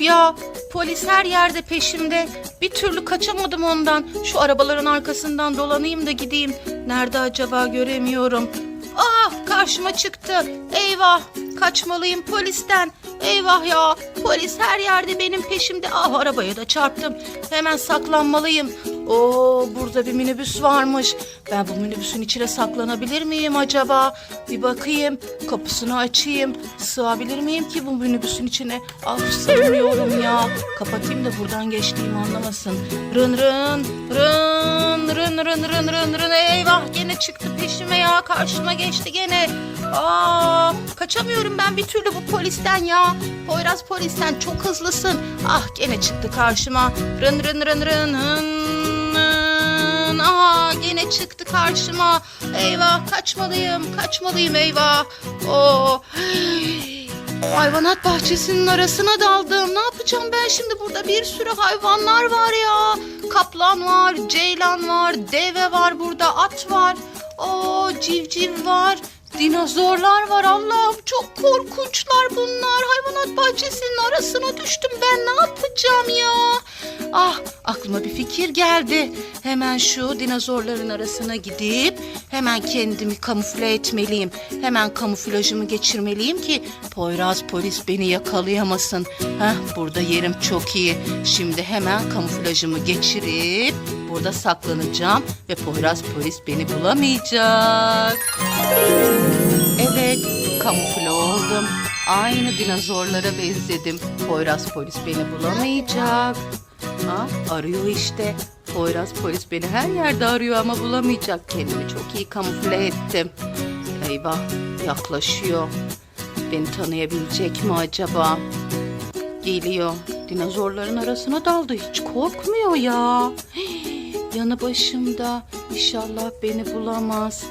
Ya polis her yerde peşimde. Bir türlü kaçamadım ondan. Şu arabaların arkasından dolanayım da gideyim. Nerede acaba göremiyorum. Ah karşıma çıktı. Eyvah kaçmalıyım polisten. Eyvah ya polis her yerde benim peşimde. Ah arabaya da çarptım. Hemen saklanmalıyım. Oo burada bir minibüs varmış. Ben bu minibüsün içine saklanabilir miyim acaba? Bir bakayım. Kapısını açayım. Sığabilir miyim ki bu minibüsün içine? Ah sığmıyorum ya. Kapatayım da buradan geçtiğimi anlamasın. Rın rın rın rın rın rın rın rın. Eyvah gene çıktı peşime ya. Karşıma geçti gene. Aa kaçamıyorum ben bir türlü bu polisten ya. Poyraz polisten çok hızlısın. Ah gene çıktı karşıma. Rın rın rın rın rın. Aa gene çıktı karşıma. Eyvah kaçmalıyım kaçmalıyım eyvah. Oo. Hayvanat bahçesinin arasına daldım. Ne yapacağım ben şimdi burada bir sürü hayvanlar var ya. Kaplan var, ceylan var, deve var burada, at var. Oo civciv var. Dinozorlar var Allah'ım çok korkunçlar bunlar. Hayvanat bahçesinin arasına düştüm ben ne yapacağım ya? Ah aklıma bir fikir geldi. Hemen şu dinozorların arasına gidip hemen kendimi kamufle etmeliyim. Hemen kamuflajımı geçirmeliyim ki Poyraz polis beni yakalayamasın. Heh, burada yerim çok iyi. Şimdi hemen kamuflajımı geçirip burada saklanacağım ve Poyraz polis beni bulamayacak. Evet, kamufle oldum. Aynı dinozorlara benzedim. Poyraz polis beni bulamayacak. Ha, arıyor işte. Poyraz polis beni her yerde arıyor ama bulamayacak. Kendimi çok iyi kamufle ettim. Eyvah, yaklaşıyor. Beni tanıyabilecek mi acaba? Geliyor. Dinozorların arasına daldı. Hiç korkmuyor ya. Yanı başımda. İnşallah beni bulamaz.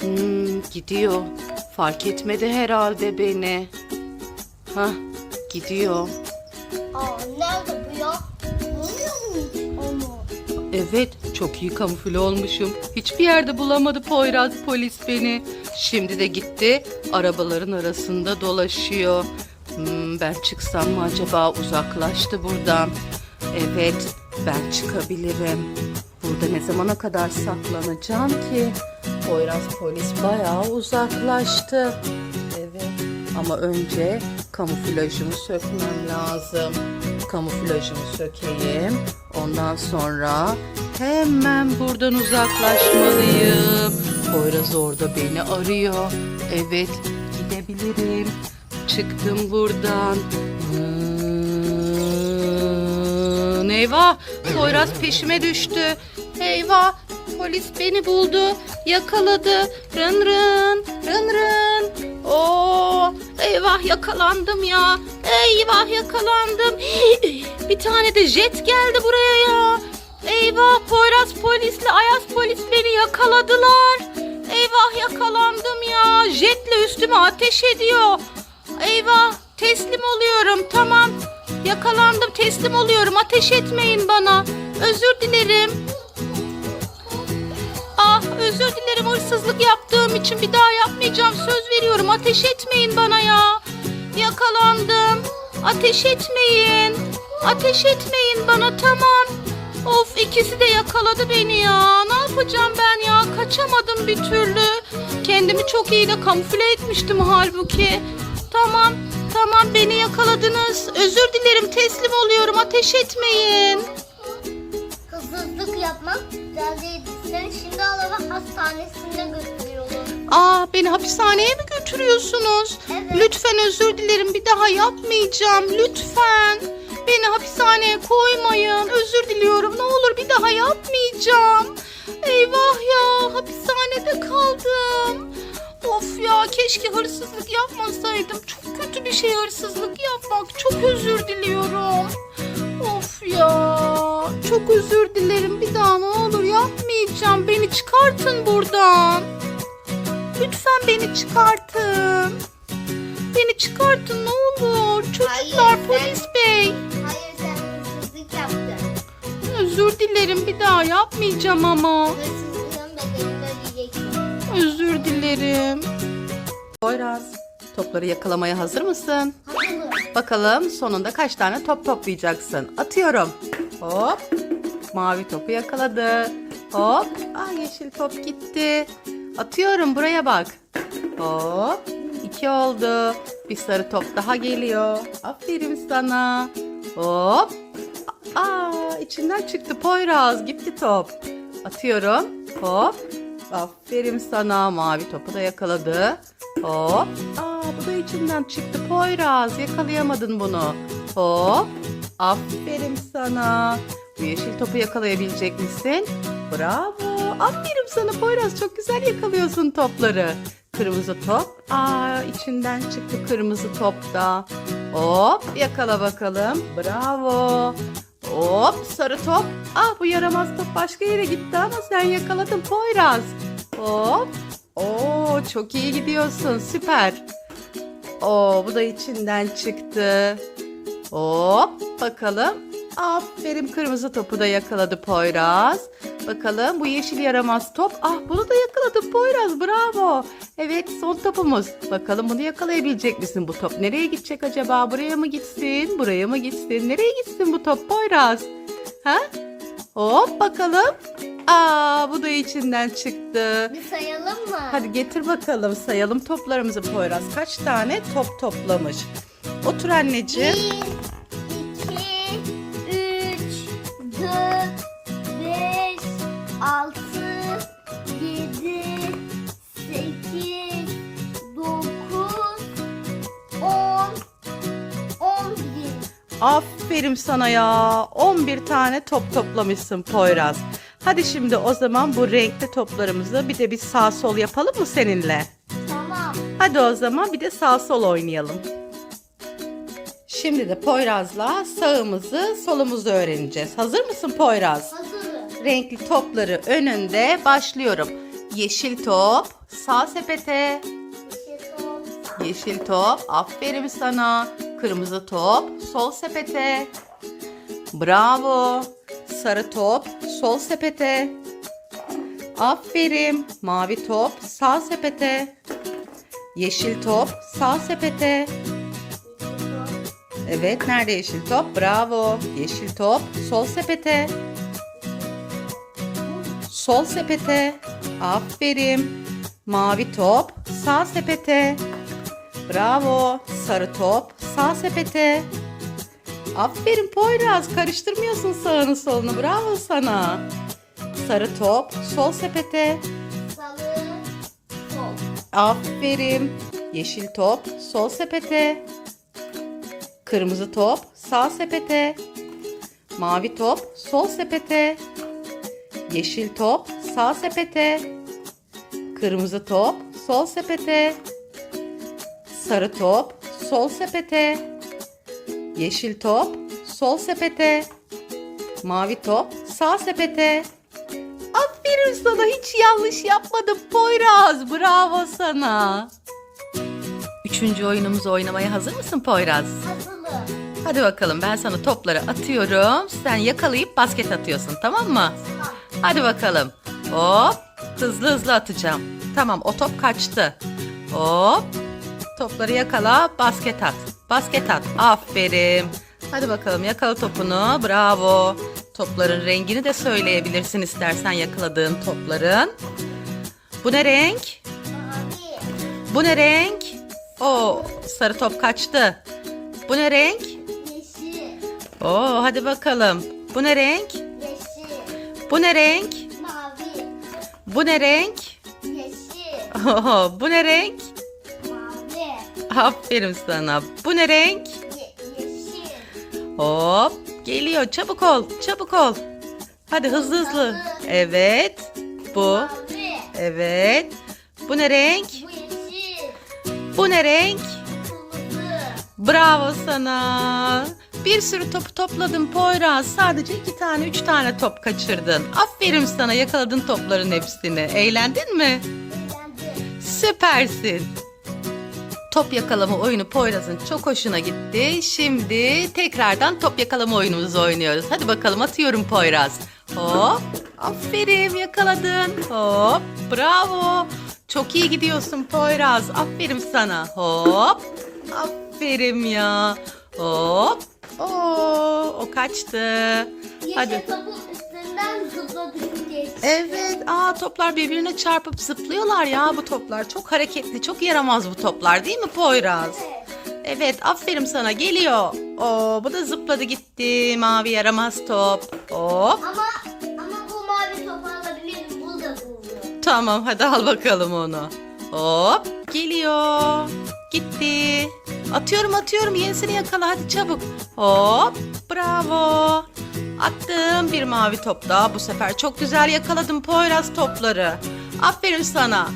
Hmm, gidiyor. Fark etmedi herhalde beni. Hah, gidiyor. Aa nerede bu ya? Bulmuyor muyum onu? Evet, çok iyi kamufle olmuşum. Hiçbir yerde bulamadı Poyraz polis beni. Şimdi de gitti, arabaların arasında dolaşıyor. Hmm, ben çıksam mı acaba? Uzaklaştı buradan. Evet, ben çıkabilirim. Burada ne zamana kadar saklanacağım ki? Poyraz polis bayağı uzaklaştı. Evet, ama önce kamuflajımı sökmem lazım. Kamuflajımı sökeyim. Ondan sonra hemen buradan uzaklaşmalıyım. Poyraz orada beni arıyor. Evet, gidebilirim. Çıktım buradan. Hmm, eyvah, Poyraz peşime düştü. Eyvah, polis beni buldu. Yakaladı. Rın rın, rın rın. Oo, eyvah yakalandım ya. Eyvah yakalandım. Bir tane de jet geldi buraya ya. Eyvah Poyraz polisle Ayaz polis beni yakaladılar. Eyvah yakalandım ya. Jetle üstüme ateş ediyor. Eyvah teslim oluyorum tamam. Yakalandım teslim oluyorum ateş etmeyin bana. Özür dilerim. Özür dilerim hırsızlık yaptığım için bir daha yapmayacağım. Söz veriyorum ateş etmeyin bana ya. Yakalandım. Ateş etmeyin. Ateş etmeyin bana tamam. Of ikisi de yakaladı beni ya. Ne yapacağım ben ya? Kaçamadım bir türlü. Kendimi çok iyi de kamufle etmiştim halbuki. Tamam. Tamam beni yakaladınız. Özür dilerim teslim oluyorum. Ateş etmeyin. Hırsızlık yapmak güzel değildi. Seni şimdi araba hastanesine götürüyorlar. Aa beni hapishaneye mi götürüyorsunuz? Evet. Lütfen özür dilerim bir daha yapmayacağım lütfen. Beni hapishaneye koymayın. Özür diliyorum ne olur bir daha yapmayacağım. Eyvah ya hapishanede kaldım. Of ya keşke hırsızlık yapmasaydım. Çok kötü bir şey hırsızlık yapmak. Çok özür diliyorum. Of ya çok özür dilerim. Bir daha ne olur yapmayacağım. Beni çıkartın buradan. Lütfen beni çıkartın. Beni çıkartın ne olur. Çocuklar Hayır, sen- polis bey. Hayır sen hırsızlık yaptın. Özür dilerim bir daha yapmayacağım ama. Hırsızlığın bedelini ödeyeceksin. Özür dilerim. Poyraz, topları yakalamaya hazır mısın? Hazırım. Bakalım sonunda kaç tane top toplayacaksın. Atıyorum. Hop. Mavi topu yakaladı. Hop. Aa, yeşil top gitti. Atıyorum buraya bak. Hop. İki oldu. Bir sarı top daha geliyor. Aferin sana. Hop. Aa, içinden çıktı Poyraz. Gitti top. Atıyorum. Hop. Aferin sana. Mavi topu da yakaladı. Hop. Aa, bu da içinden çıktı Poyraz. Yakalayamadın bunu. Hop. Aferin sana. Bu yeşil topu yakalayabilecek misin? Bravo. Aferin sana Poyraz. Çok güzel yakalıyorsun topları. Kırmızı top. Aa, içinden çıktı kırmızı top da. Hop yakala bakalım. Bravo. Hop sarı top. Ah bu yaramaz top başka yere gitti ama sen yakaladın Poyraz. Hop. Oo çok iyi gidiyorsun. Süper. Oo bu da içinden çıktı. Hop bakalım. Aferin kırmızı topu da yakaladı Poyraz. Bakalım bu yeşil yaramaz top. Ah bunu da yakaladı Poyraz bravo. Evet son topumuz. Bakalım bunu yakalayabilecek misin? Bu top nereye gidecek acaba? Buraya mı gitsin? Buraya mı gitsin? Nereye gitsin bu top Poyraz? Ha? Hop bakalım. Aa bu da içinden çıktı. Bir sayalım mı? Hadi getir bakalım sayalım toplarımızı Poyraz. Kaç tane top toplamış? Otur anneciğim. Bir, Aferin sana ya. 11 tane top toplamışsın Poyraz. Hadi şimdi o zaman bu renkli toplarımızı bir de bir sağ sol yapalım mı seninle? Tamam. Hadi o zaman bir de sağ sol oynayalım. Şimdi de Poyraz'la sağımızı solumuzu öğreneceğiz. Hazır mısın Poyraz? Hazırım. Renkli topları önünde başlıyorum. Yeşil top sağ sepete. Yeşil top, Yeşil top aferin sana. Kırmızı top sol sepete. Bravo. Sarı top sol sepete. Aferin. Mavi top sağ sepete. Yeşil top sağ sepete. Evet nerede yeşil top? Bravo. Yeşil top sol sepete. Sol sepete. Aferin. Mavi top sağ sepete. Bravo. Sarı top sağ sepete. Aferin Poyraz. Karıştırmıyorsun sağını solunu. Bravo sana. Sarı top sol sepete. sarı, sol, Aferin. Yeşil top sol sepete. Kırmızı top sağ sepete. Mavi top sol sepete. Yeşil top sağ sepete. Kırmızı top sol sepete. Sarı top sol sepete. Yeşil top sol sepete. Mavi top sağ sepete. Aferin sana hiç yanlış yapmadın Poyraz. Bravo sana. Üçüncü oyunumuzu oynamaya hazır mısın Poyraz? hazırım. Hadi bakalım ben sana topları atıyorum. Sen yakalayıp basket atıyorsun tamam mı? Hadi bakalım. Hop. Hızlı hızlı atacağım. Tamam o top kaçtı. Hop. Topları yakala basket at. Basket at. Aferin. Hadi bakalım yakala topunu. Bravo. Topların rengini de söyleyebilirsin istersen yakaladığın topların. Bu ne renk? Mavi, Bu ne renk? Oo sarı top kaçtı. Bu ne renk? yeşil, Oo hadi bakalım. Bu ne renk? yeşil, Bu ne renk? mavi, Bu ne renk? yeşil, Oo, bu ne renk? Aferin sana. Bu ne renk? Hop geliyor. Çabuk ol. Çabuk ol. Hadi hızlı hızlı. Evet. Bu. Evet. Bu ne renk? bu yeşil, Bu ne renk? Bravo sana. Bir sürü topu topladın Poyraz. Sadece iki tane, üç tane top kaçırdın. Aferin sana yakaladın topların hepsini. Eğlendin mi? eğlendim. Süpersin. Top yakalama oyunu Poyraz'ın çok hoşuna gitti. Şimdi tekrardan top yakalama oyunumuzu oynuyoruz. Hadi bakalım atıyorum Poyraz. Hop. Aferin yakaladın. Hop. Bravo. Çok iyi gidiyorsun Poyraz. Aferin sana. Hop. Aferin ya. Hop. Oo, o kaçtı. Yeşil Hadi. Üstünden zıpladık geçti. Evet. Aa toplar birbirine çarpıp zıplıyorlar ya bu toplar. Çok hareketli, çok yaramaz bu toplar değil mi Poyraz? Evet. Evet, aferin sana. Geliyor. Oo, bu da zıpladı gitti. Mavi yaramaz top. Hop. Ama ama bu mavi topu alabilirim. Bu da buluyor. Tamam, hadi al bakalım onu. Hop. Geliyor. Gitti. Atıyorum atıyorum. Yenisini yakala hadi çabuk. Hop. Bravo. Attım bir mavi top daha. Bu sefer çok güzel yakaladım Poyraz topları. Aferin sana.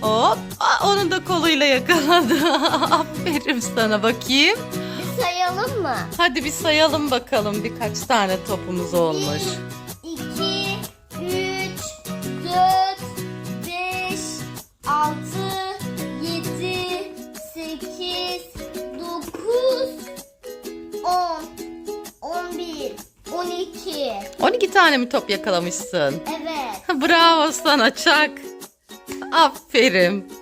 Hop. Aa, onun da koluyla yakaladı. Aferin sana bakayım. Bir sayalım mı? Hadi bir sayalım bakalım birkaç tane topumuz olmuş. 1, 2, tane mi top yakalamışsın? Evet. Bravo sana Çak. Aferin.